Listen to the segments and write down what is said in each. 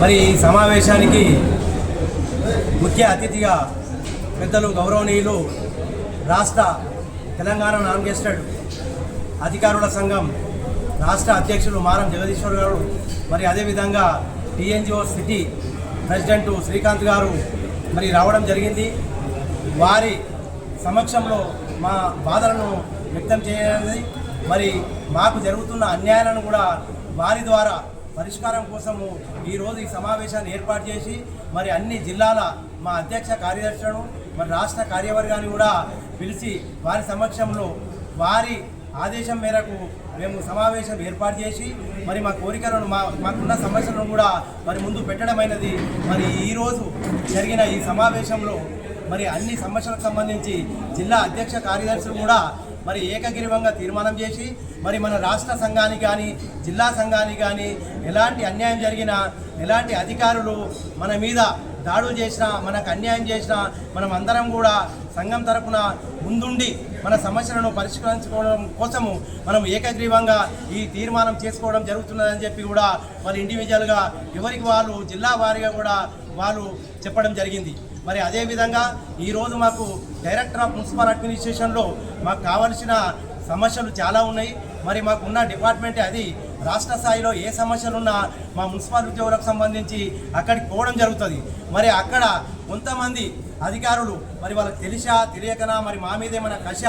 మరి ఈ సమావేశానికి ముఖ్య అతిథిగా పెద్దలు గౌరవనీయులు రాష్ట్ర తెలంగాణ నాన్గెస్టెడ్ అధికారుల సంఘం రాష్ట్ర అధ్యక్షులు మారం జగదీశ్వర్ గారు మరి అదేవిధంగా టీఎన్జిఓ సిటీ ప్రెసిడెంట్ శ్రీకాంత్ గారు మరి రావడం జరిగింది. వారి సమక్షంలో మా బాధలను వ్యక్తం చేయాలని మరి మాకు జరుగుతున్న అన్యాయాలను కూడా వారి ద్వారా పరిష్కారం కోసము ఈరోజు ఈ సమావేశాన్ని ఏర్పాటు చేసి మరి అన్ని జిల్లాల మా అధ్యక్ష కార్యదర్శులను మరి రాష్ట్ర కార్యవర్గాన్ని కూడా పిలిచి వారి సమక్షంలో వారి ఆదేశం మేరకు మేము సమావేశం ఏర్పాటు చేసి మరి మా కోరికలను మా మాకున్న సమస్యలను కూడా మరి ముందు పెట్టడమైనది. మరి ఈరోజు జరిగిన ఈ సమావేశంలో మరి అన్ని సమస్యలకు సంబంధించి జిల్లా అధ్యక్ష కార్యదర్శులు కూడా మరి ఏకగ్రీవంగా తీర్మానం చేసి మరి మన రాష్ట్ర సంఘానికి కానీ జిల్లా సంఘానికి కానీ ఎలాంటి అన్యాయం జరిగినా ఎలాంటి అధికారులు మన మీద దాడులు చేసినా మనకు అన్యాయం చేసినా మనం అందరం కూడా సంఘం తరపున ముందుండి మన సమస్యలను పరిష్కరించుకోవడం కోసము మనం ఏకగ్రీవంగా ఈ తీర్మానం చేసుకోవడం జరుగుతున్నదని చెప్పి కూడా మరి ఇండివిజువల్గా ఎవరికి వాళ్ళు జిల్లా వారీగా కూడా వాళ్ళు చెప్పడం జరిగింది. మరి అదేవిధంగా ఈరోజు మాకు డైరెక్టర్ ఆఫ్ మున్సిపల్ అడ్మినిస్ట్రేషన్లో మాకు కావలసిన సమస్యలు చాలా ఉన్నాయి. మరి మాకున్న డిపార్ట్మెంటే అది రాష్ట్ర స్థాయిలో ఏ సమస్యలున్నా మా మున్సిపల్ ఉద్యోగులకు సంబంధించి అక్కడికి పోవడం జరుగుతుంది. మరి అక్కడ కొంతమంది అధికారులు. మరి వాళ్ళకి తెలిసా తెలియకనా? మరి మా మీద ఏమైనా కష?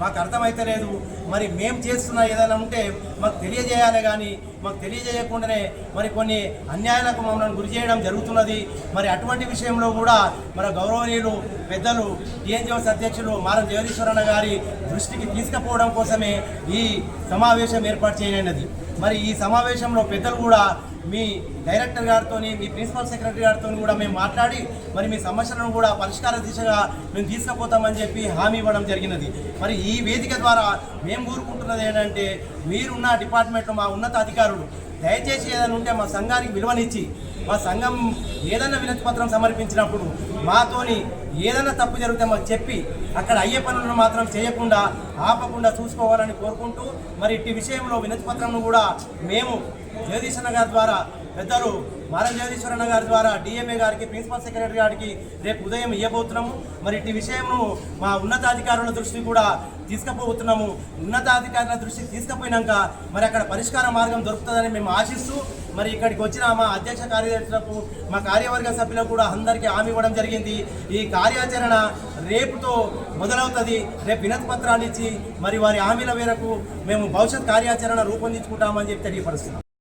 మాకు అర్థమైతే లేదు మరి మేము చేస్తున్న ఏదైనా ఉంటే మాకు తెలియజేయాలి కానీ మాకు తెలియజేయకుండానే మరి కొన్ని అన్యాయాలకు మమ్మల్ని గురి చేయడం జరుగుతున్నది. మరి అటువంటి విషయంలో కూడా మన గౌరవనీయులు పెద్దలు టీఎన్జీఎస్ అధ్యక్షులు మారం జగదీశ్వరన్న గారి దృష్టికి తీసుకుపోవడం కోసమే ఈ సమావేశం ఏర్పాటు చేయనది మరి ఈ సమావేశంలో పెద్దలు కూడా మీ డైరెక్టర్ గారితో మీ ప్రిన్సిపల్ సెక్రటరీ గారితో కూడా మేము మాట్లాడి మరి మీ సమస్యలను కూడా పరిష్కార దిశగా మేము తీసుకుపోతామని చెప్పి హామీ ఇవ్వడం జరిగినది. మరి ఈ వేదిక ద్వారా మేము కోరుకుంటున్నది ఏంటంటే మీరున్న డిపార్ట్మెంట్లో మా ఉన్నత అధికారులు దయచేసి ఏదైనా ఉంటే మా సంఘానికి విలువనిచ్చి మా సంఘం ఏదైనా వినతి పత్రం సమర్పించినప్పుడు మాతోని ఏదైనా తప్పు జరిగితే మాకు చెప్పి అక్కడ అయ్యే పనులను మాత్రం చేయకుండా ఆపకుండా చూసుకోవాలని కోరుకుంటూ మరి ఇట్టి విషయంలో వినతి పత్రంను కూడా మేము జగదీశ్వర గారి ద్వారా పెద్దలు మారం జగదీశ్వరన్న గారి ద్వారా డిఎంఏ గారికి ప్రిన్సిపల్ సెక్రటరీ గారికి రేపు ఉదయం ఇవ్వబోతున్నాము మరి ఇటు విషయము మా ఉన్నతాధికారుల దృష్టి కూడా తీసుకుపోతున్నాము. ఉన్నతాధికారుల దృష్టికి తీసుకుపోయినాక మరి అక్కడ పరిష్కార మార్గం దొరుకుతుందని మేము ఆశిస్తూ మరి ఇక్కడికి వచ్చిన మా అధ్యక్ష కార్యదర్శులకు మా కార్యవర్గ సభ్యులకు కూడా అందరికీ హామీ ఇవ్వడం జరిగింది. ఈ కార్యాచరణ రేపుతో మొదలవుతుంది. రేపు వినతి పత్రాలు ఇచ్చి మరి వారి హామీల మేరకు మేము భవిష్యత్ కార్యాచరణ రూపొందించుకుంటామని చెప్పి తెలియపరుస్తున్నాం.